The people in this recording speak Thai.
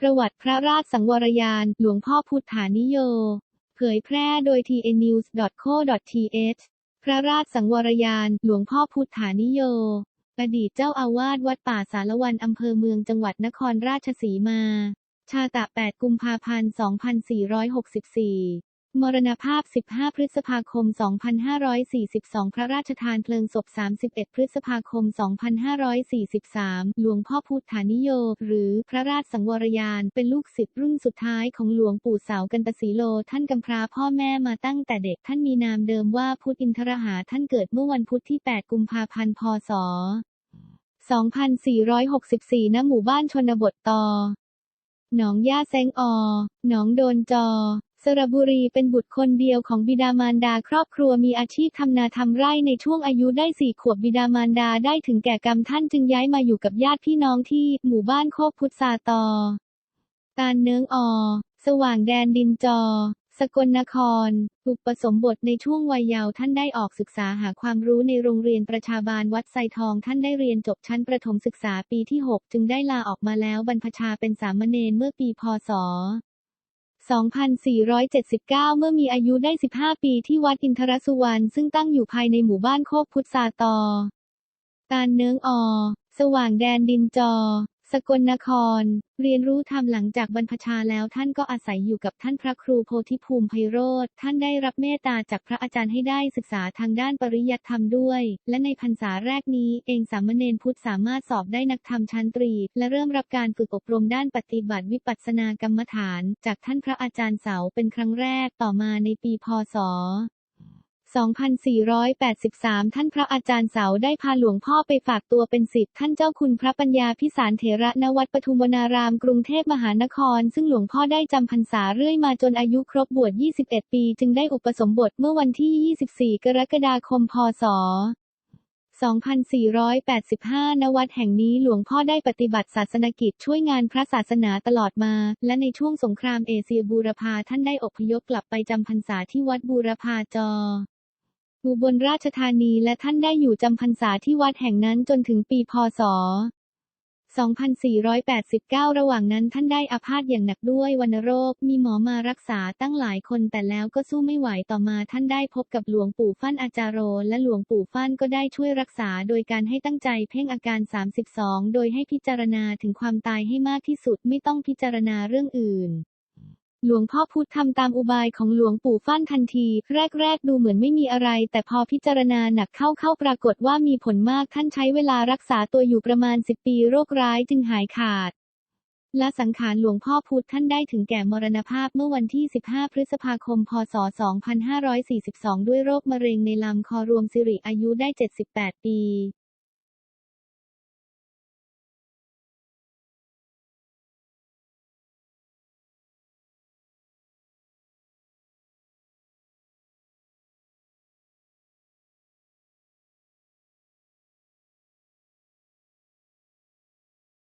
ประวัติพระราชสังวรยาน หลวงพ่อพุทธานิโย เผยแพร่โดย tnews.co.th พระราชสังวรยาน หลวงพ่อพุทธานิโย อดีตเจ้าอาวาสวัดป่าสารวันอำเภอเมืองจังหวัดนครราชสีมา ชาตะ 8 กุมภาพันธ์ 2464 มรณภาพ 15 พฤษภาคม 2542 พระราชทานเพลิงศพ 31 พฤษภาคม 2543 หลวงพ่อพุทธานิโย หรือพระราชสังวรยาน เป็นลูกศิษย์รุ่นสุดท้ายของหลวงปู่เสากันตสีโล ท่านกำพร้าพ่อแม่มาตั้งแต่เด็ก ท่านมีนามเดิมว่าพุทธอินทรหา ท่านเกิดเมื่อวันพุธที่ 8 กุมภาพันธ์ พศ 2464 ณ หมู่บ้านชนบทตอหนองย่าแซงอ หนองโดนจอ สระบุรีเป็นบุตรคนเดียวของบิดามารดาครอบครัวมีอาชีพทำนาทำไร่ในช่วงอายุได้สี่ขวบบิดามารดาได้ถึงแก่กรรมท่านจึงย้ายมาอยู่กับญาติพี่น้องที่หมู่บ้านโคกพุทธาตอตาลเนื้องอ สว่างแดนดินจอ สกลนครอุปสมบทในช่วงวัยเยาว์ท่านได้ออกศึกษาหาความรู้ในโรงเรียนประชาบาลวัดไซทองท่านได้เรียนจบชั้นประถมศึกษาปีที่ 6 จึงได้ลาออกมาแล้วบรรพชาเป็นสามเณรเมื่อปีพศ 2479 เมื่อมีอายุได้ 15 ปีที่วัดอินทรสุวรรณซึ่งตั้งอยู่ภายในหมู่บ้านโคกพุทธาตอ ตาลเนื้องอ สว่างแดนดินจอ สกลนคร เรียนรู้ธรรมหลังจากบรรพชาแล้วท่านก็อาศัยอยู่กับท่านพระครูโพธิภูมิไพโรธท่านได้รับเมตตาจากพระอาจารย์ให้ได้ศึกษาทางด้านปริยัติธรรมด้วย และในพรรษาแรกนี้เองสามเณรพุทธสามารถสอบได้นักธรรมชั้นตรี และเริ่มรับการฝึกอบรมด้านปฏิบัติวิปัสสนากรรมฐาน จากท่านพระอาจารย์เสาเป็นครั้งแรกต่อมาในปีพศ 2483 ท่านพระอาจารย์เสาได้พาหลวงพ่อไปฝากตัวเป็นศิษย์ท่านเจ้าคุณพระปัญญาพิสารเถระณวัดปทุมวนารามกรุงเทพมหานคร ซึ่งหลวงพ่อได้จำพรรษาเรื่อยมาจนอายุครบบวช 21 ปีจึงได้อุปสมบทเมื่อวันที่ 24 กรกฎาคม พศ2485 ณ วัดแห่งนี้หลวงพ่อได้ปฏิบัติศาสนกิจช่วยงานพระศาสนาตลอดมา และในช่วงสงครามเอเชียบูรพาท่านได้อพยพกลับไปจำพรรษาที่วัดบูรพาจอ อุบลราชธานีและท่านได้อยู่จำพรรษาที่วัดแห่งนั้นจนถึงปีพศ 2489 ระหว่างนั้นท่านได้อาพาธอย่างหนักด้วยวัณโรค มีหมอมารักษาตั้งหลายคนแต่แล้วก็สู้ไม่ไหวต่อมาท่านได้พบกับหลวงปู่ฟั่นอาจารโร และหลวงปู่ฟั่นก็ได้ช่วยรักษาโดยการให้ตั้งใจเพ่งอาการ 32 โดยให้พิจารณาถึงความตายให้มากที่สุดไม่ต้องพิจารณาเรื่องอื่น หลวงพ่อพุธทำตามอุบายของหลวงปู่ฟั่นทันที แรก ๆ ดูเหมือนไม่มีอะไร แต่พอพิจารณาหนักเข้าเข้าปรากฏว่ามีผลมากท่านใช้เวลารักษาตัวอยู่ประมาณ10ปีโรคร้ายจึงหายขาดและสังขารหลวงพ่อพุธท่านได้ถึงแก่มรณภาพเมื่อวันที่ 15 พฤษภาคม พศ 2542 ด้วยโรคมะเร็งในลำคอรวมสิริอายุได้ 78 ปี